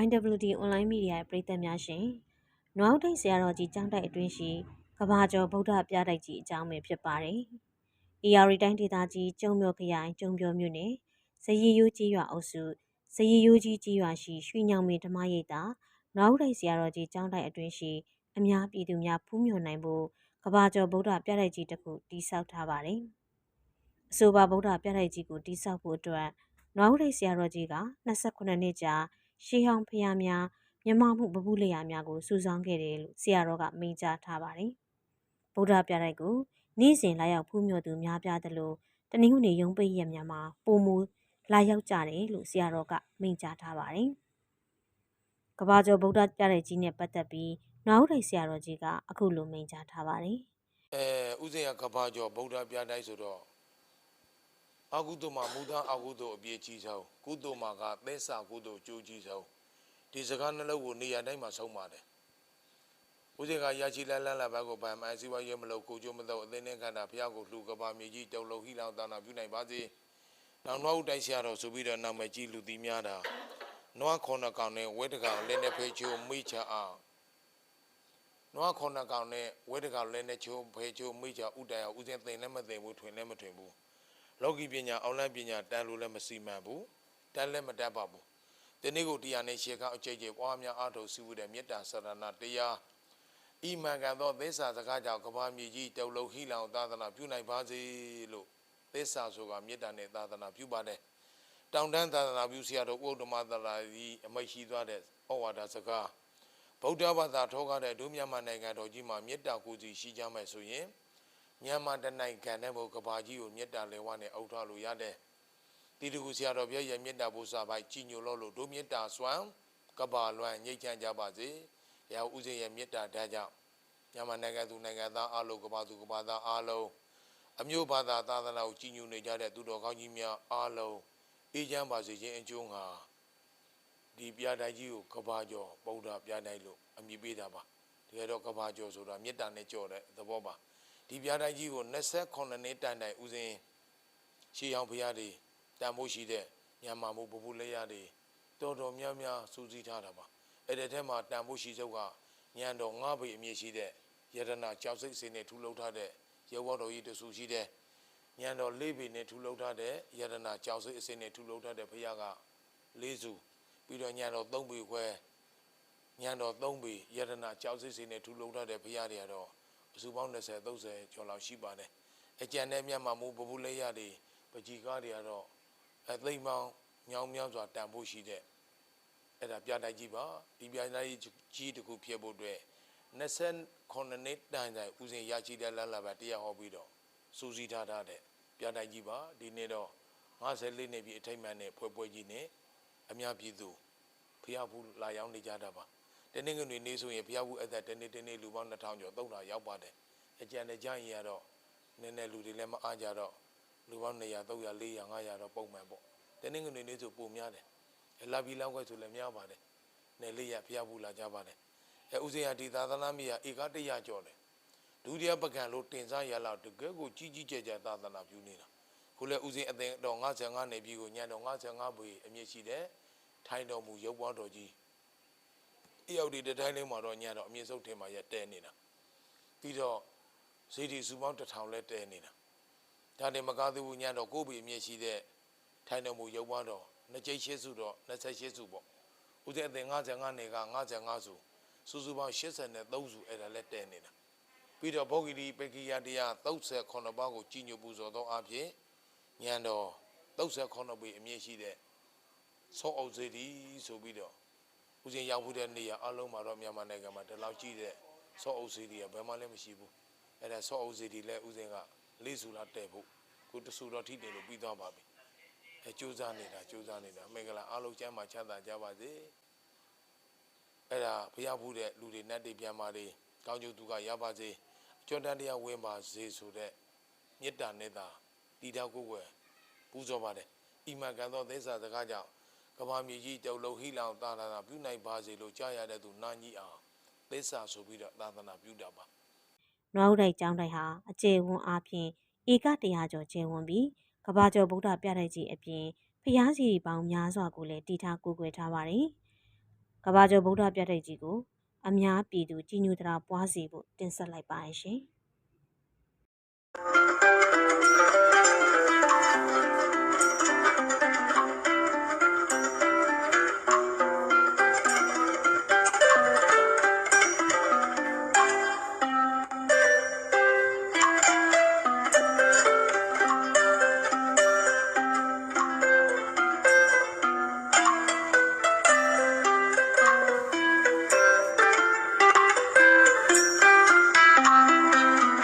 YWD Online Media ရဲ့ပရိသတ်များရှင်။နွားဦးထိပ်ဆရာတော်ကြီးကျောင်းတိုက်အတွင်းရှိကဘာကျော်ဗုဒ္ဓပြတိုက်ကြီးအကြောင်းပဲဖြစ်ပါတယ်။ AR တိုင်းဒေသကြီးကျုံမြို့ခရိုင်ကျုံပြောမြို့နယ်ဇရီယိုးကြီးရွာအုပ်စုဇရီယိုးကြီးကြီးရွာရှိရွှေညောင်မင်းဓမ္မရိပ်သာနွားဦးထိပ်ဆရာတော်ကြီးကျောင်းတိုက်အတွင်းရှိအများပြည်သူများဖူးမြော်နိုင်ဖို့ကဘာကျော်ဗုဒ္ဓပြတိုက်ကြီးတစ်ခုတည်ဆောက်ထားပါတယ်။အဆိုပါဗုဒ္ဓပြတိုက်ကြီးကိုတည်ဆောက်ဖို့အတွက်နွားဦးထိပ်ဆရာတော်ကြီးက28နှစ်ကြာ ရှေးဟောင်းဖျားများမြမမှုပပုလျာများကိုစုဆောင်းခဲ့တယ်လို့ဆရာတော်ကမိန့်ကြားထားပါတယ်။ဗုဒ္ဓပြတိုက်ကိုနေ့စဉ်လာရောက်ဖူးမြော်သူများပြားသလိုတနင်္ဂနွေရုံးပိတ်ရက်များမှာပုံမူလာရောက်ကြတယ်လို့ဆရာတော်ကမိန့်ကြားထားပါတယ်။ကဘာကျော်ဗုဒ္ဓပြတိုက်ကြီးနဲ့ပတ်သက်ပြီးနွားဦးထိုင်ဆရာတော်ကြီးကအခုလိုမိန့်ကြားထားပါတယ်အဲဥစဉ်ကကဘာကျော်ဗုဒ္ဓပြတိုက်ဆိုတော့ အကုသိုလ်မှာမူသားအကုသိုလ်အပြည့်ကြီးဆုံးကုသိုလ်မှာကသစ္စာကုသိုလ်ကြိုးကြီးဆုံးဒီစကားနှလုံးကိုနေရာတိုင်းမှာဆုံးပါတယ်ဥစဉ်ကရရှိလန်းလန်းလာဘက်ကိုဗန်မန်စီဝါရဲမလို့ကိုကျိုးမတော့အသိနဲ့ခန္ဓာဘုရားကိုလှူကဘာမြေကြီးတုံလုံးဟိလောင်တာနာပြုနိုင်ပါစေနောက်နောက်ဦးတိုက်ဆရာတော်ဆိုပြီးတော့နာမည်ကြီးလူသည်များတာနွားခေါနကောင်နဲ့ဝဲတကောင်လည်းနဲ့ဖေးချိုးမိချအောင်နွားခေါနကောင်နဲ့ဝဲတကောင်လည်းနဲ့ချိုးဖေးချိုးမိချဥတိုင်အောင်ဦးစဉ်သိမ့်လည်းမသိမ့်ဘူးထွင်လည်းမထွင်ဘူး လောကီပညာအောင်လန်းပညာတန်လို့လည်းမစီမံဘူးတန်လည်းမတတ်ပါဘူးဒီနေ့ကိုတရားနဲ့ရှေခါအကျိတ်ကျပွားများအားထုတ်စုတဲ့မေတ္တာဆရဏတရားဤမှန်ကန်သောသစ္စာစကားကြောင့်ကဘာမြေကြီးတုံလုံးဟိလောင်သာသနာပြုနိုင်ပါစေလို့သစ္စာဆိုတာမေတ္တာနဲ့သာသနာပြုပါတယ်တောင်တန်းသာသနာပြုဆရာတော်ဥဒ္ဓမသလာကြီးအမိတ်ရှိသွားတဲ့ဩဝါဒစကားဗုဒ္ဓဘာသာထောကားတဲ့ဒုမြန်မာနိုင်ငံတော်ကြီးမှာမေတ္တာကိုယ်စီရှိကြမယ်ဆိုရင် မြန်မာတနိုင်ငံနဲ့ဘုကဘာကြီးကိုမေတ္တာလေဝါနဲ့အုပ်ထားလို့ရတယ်တိတကူဆရာတော်ဘုရားရဲ့မေတ္တာဘုရားပိုက်ကြီးညိုလို့လို့ဒုမေတ္တာစွမ်းကဘာလွမ်းငြိတ်ချမ်းကြပါစေ။ရာဥစဉ်ရဲ့မေတ္တာဓာတ်ကြောင့်မြန်မာနိုင်ငံသူနိုင်ငံသားအလုံးကဘာသူကဘာသားအလုံးအမျိုးဘာသာသာသနာကိုကြီးညိုနေကြတဲ့သူတော်ကောင်းကြီးများအလုံးအေးချမ်းပါစေခြင်းအကျိုးငါဒီပြာတိုင်းကြီးကိုကဘာကျော်ဗုဒ္ဓပြာတိုင်းလို့အမည်ပေးတာပါ။တကယ်တော့ကဘာကျော်ဆိုတာမေတ္တာနဲ့ကြော်တဲ့သဘောပါ။ ဒီပြာတိုင်းကြီးကို28နှစ်တိုင်တိုင်ဥစဉ်ရှေးအောင်ဘုရားတွေတန်ဖို့ရှိတဲ့ညမာမှုပပူလက်ရတွေတော်တော်များများစူးစီးထားတာပါအဲ့ဒီထဲမှာတန်ဖို့ရှိစုပ်ကညံတော်ငါးပေအမြင့်ရှိတဲ့ယရနာကြောက်စိတ်စင်းနဲ့ထူလှုပ်ထားတဲ့ရေဝတော်ကြီးတဆူရှိတဲ့ညံတော်လေးပေနဲ့ထူလှုပ်ထားတဲ့ယရနာကြောက်စိတ်အစင်းနဲ့ထူလှုပ်ထားတဲ့ဘုရားကလေးစုပြီးတော့ညံတော်သုံးပေခွဲညံတော်သုံးပေယရနာကြောက်စိတ်စင်းနဲ့ထူလှုပ်ထားတဲ့ဘုရားတွေကတော့ အစုပေါင်း20 30ကျော်လောက်ရှိပါတယ်အကျန်တဲ့မြတ်မှာမူပပူလက်ရတွေပကြီးကားတွေကတော့အသိမောင်းညောင်းမြောင်းစွာတန်ဖို့ရှိတဲ့အဲ့ဒါပြတိုက်ကြီးပါဒီပြတိုက်ကြီးတခုဖြစ်ဖို့အတွက်29နှစ်တိုင်တိုင်ဦးစင်ရရှိတဲ့လမ်းလာပဲတရားဟောပြီးတော့စူးစီးထားတဲ့ပြတိုက်ကြီးပါဒီနေ့တော့54နှစ်ပြည့်အထိတ်မှန်နဲ့ဖွဲပွဲကြီးနဲ့အများပြည်သူဖျားဘူးလာရောက်နေကြတာပါ တနေ့ကနေ့နေဆိုရင်ဖျားဘူးအသက်တနေ့တနေ့လူပေါင်း2000ကျော်3000ရောက်ပါတယ်အကြံနဲ့ကြာရင်ရတော့နည်းနည်းလူတွေလည်းမအားကြတော့လူပေါင်း200 300 400 500တော့ပုံမှန်ပေါ့တနင်္ဂနွေနေ့ဆိုပုံများတယ်အလာဘီလောက်ခွဲဆိုလည်းများပါတယ်နယ်လေးရဖျားဘူးလာကြပါတယ်အဲဥစဉ်ရဒီသာသနာမိရဧကတရကျော်တယ်ဒုတိယပကံလို့တင်စားရလောက်တကယ်ကိုကြီးကြီးကျယ်ကျယ်သာသနာပြုနေတာခုလည်းဥစဉ်အသိတော်55နေပြီကိုညံတော်55ပေအမြင့်ရှိတဲ့ထိုင်းတော်မူရုပ်ပွားတော်ကြီး အရောက်ဒီတတိုင်းလေးမှာတော့ညံတော်အမြင့်ဆုံးထင်မှာရတဲနေတာပြီးတော့ဇေဒီစုပေါင်းတစ်ထောင်လဲတဲနေတာဒါနဲ့မကားသေးဘူးညံတော့ကိုယ်ပြီအမြင့်ရှိတဲ့ထိုင်တော်မူရုပ်ပွားတော်နှစ်ကျိတ်ရှစ်စုတော့28စုပေါ့ဥစဉ်အသင်55နေက55စုစုစုပေါင်း83စုအဲ့ဒါလက်တဲနေတာပြီးတော့ဘောဂီဒီပကိယတရား38ပါးကိုကြီးညိုပူဇော်သောအဖြစ်ညံတော်38ပေအမြင့်ရှိတဲ့ဆောအုပ်စေတီဆိုပြီးတော့ ဥစဉ်ရောက်ဖို့တဲ့နေရာအလုံးမှာတော့မြန်မာနိုင်ငံမှာဒီလောက်ကြီးတဲ့ဆောအုပ်စေတီကဘယ်မှလည်းမရှိဘူးအဲ့ဒါဆောအုပ်စေတီလည်းဥစဉ်ကလေးစုလားတဲ့ဖို့ခုတဆူတော့ထိတယ်လို့ပြီးသွားပါပြီအဲကြိုးစားနေတာကြိုးစားနေတာမင်္ဂလာအားလုံးကျမ်းမှာချမ်းသာကြပါစေအဲ့ဒါဘုရားဘူးတဲ့လူတွေနတ်တွေပြန်มาတွေကောင်းကျိုးသူကရပါစေအကျွတ်တန်တရားဝင်ပါစေဆိုတဲ့မေတ္တာနဲ့သာတည်တောက်ကိုယ်ွယ်ပူဇော်ပါတယ်ဣမန်ကန်သောသစ္စာစကားကြောင့် ကဘာမြေကြီးတုံလုံးဟိလောင်သာသနာပြုနိုင်ပါစေလို့ကြားရတဲ့သူနာကြီးအောင်သစ္စာဆိုပြီးတော့သာသနာပြုတာပါနွားဦးတိုက်ကျောင်းတိုက်ဟာအကျေဝန်းအားဖြင့်ဧက100ကျော်ကျယ်ဝန်းပြီးကဘာကျော်ဗုဒ္ဓပြတိုက်ကြီးအပြင်ဖျားစီပေါင်းများစွာကိုလည်းတည်ထားကိုးကွယ်ထားပါတယ်။ကဘာကျော်ဗုဒ္ဓပြတိုက်ကြီးကိုအများပြည်သူကြီးညိုတရာပွားစီဖို့တင်ဆက်လိုက်ပါရရှင်။